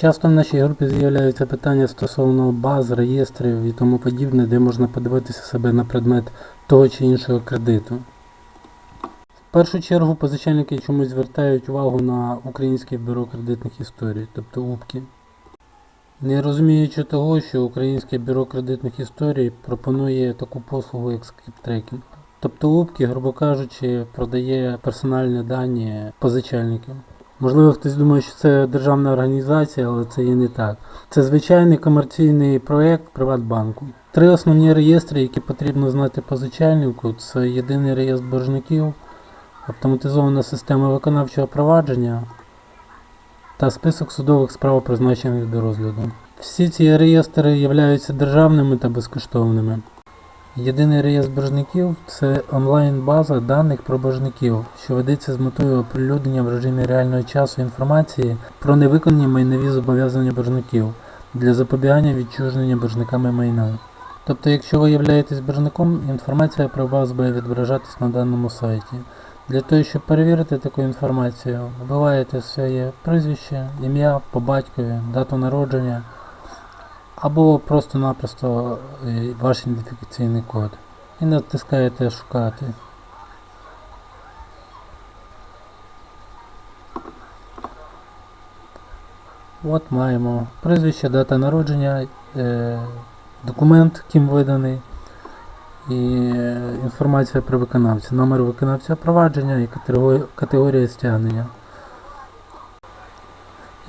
Часто в нашій групі з'являються питання стосовно баз, реєстрів і тому подібне, де можна подивитися себе на предмет того чи іншого кредиту. В першу чергу позичальники чомусь звертають увагу на Українське бюро кредитних історій, тобто УБКІ. Не розуміючи того, що Українське бюро кредитних історій пропонує таку послугу, як скриптрекінг. Тобто УБКІ, грубо кажучи, продає персональні дані позичальників. Можливо, хтось думає, що це державна організація, але це є не так. Це звичайний комерційний проєкт Приватбанку. Три основні реєстри, які потрібно знати позичальнику, це єдиний реєстр боржників, автоматизована система виконавчого провадження та список судових справ, призначених до розгляду. Всі ці реєстри являються державними та безкоштовними. Єдиний реєстр боржників це онлайн-база даних про боржників, що ведеться з метою оприлюднення в режимі реального часу інформації про невиконані майнові зобов'язання боржників для запобігання відчуження боржниками майна. Тобто, якщо ви являєтесь боржником, інформація про вас буде відображатись на даному сайті. Для того, щоб перевірити таку інформацію, вбиваєте своє прізвище, ім'я по батькові, дату народження або просто-напросто е, ваш ідентифікаційний код. І натискаєте шукати. От маємо прізвище, дата народження, е, документ, ким виданий, і е, інформація про виконавця, номер виконавця провадження і категорія, стягнення.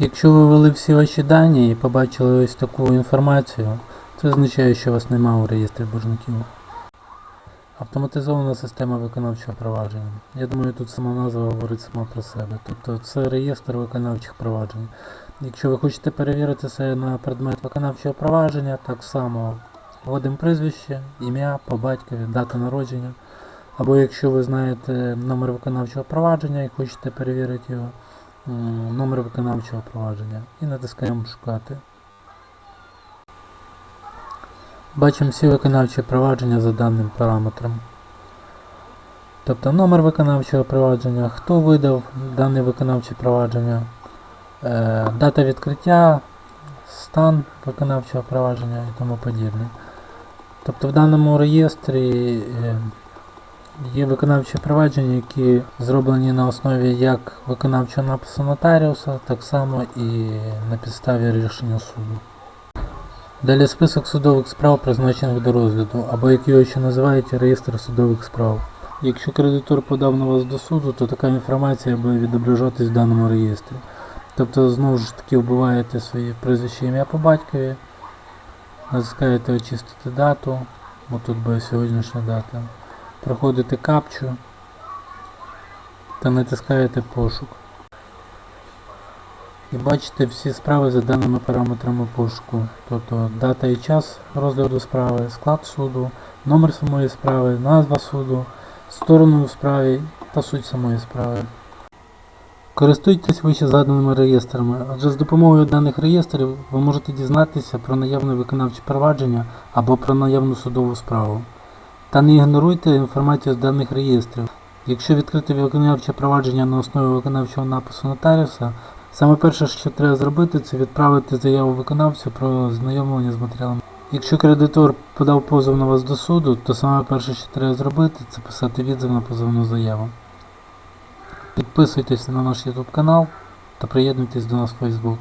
Якщо ви ввели всі ваші дані і побачили ось таку інформацію, це означає, що вас немає у реєстрі боржників. Автоматизована система виконавчого провадження. Я думаю, тут сама назва говорить сама про себе. Тобто це реєстр виконавчих проваджень. Якщо ви хочете перевірити це на предмет виконавчого провадження, так само вводимо прізвище, ім'я по батькові, дата народження. Або якщо ви знаєте номер виконавчого провадження і хочете перевірити його, номер виконавчого провадження і натискаємо шукати. Бачимо всі виконавчі провадження за даним параметром. Тобто номер виконавчого провадження, хто видав дане виконавче провадження, е, дата відкриття, стан виконавчого провадження і тому подібне. Тобто в даному реєстрі е, є виконавчі провадження, які зроблені на основі як виконавчого напису нотаріуса, так само і на підставі рішення суду. Далі список судових справ, призначених до розгляду, або як його ще називають реєстр судових справ. Якщо кредитор подав на вас до суду, то така інформація буде відображатись в даному реєстрі. Тобто знову ж таки вбиваєте своє прізвище ім'я по батькові, натискаєте очистити дату, бо тут буде сьогоднішня дата. Проходите капчу та натискаєте пошук. І бачите всі справи за даними параметрами пошуку, тобто дата і час розгляду справи, склад суду, номер самої справи, назва суду, сторону у справі та суть самої справи. Користуйтесь вище заданими реєстрами, адже з допомогою даних реєстрів ви можете дізнатися про наявне виконавче провадження або про наявну судову справу. Та не ігноруйте інформацію з даних реєстрів. Якщо відкрити виконавче провадження на основі виконавчого напису нотаріуса, Саме перше, що треба зробити, це відправити заяву виконавцю про знайомлення з матеріалами. Якщо кредитор подав позов на вас до суду, то саме перше, що треба зробити, це писати відзив на позовну заяву. Підписуйтесь на наш YouTube канал та приєднуйтесь до нас в Facebook.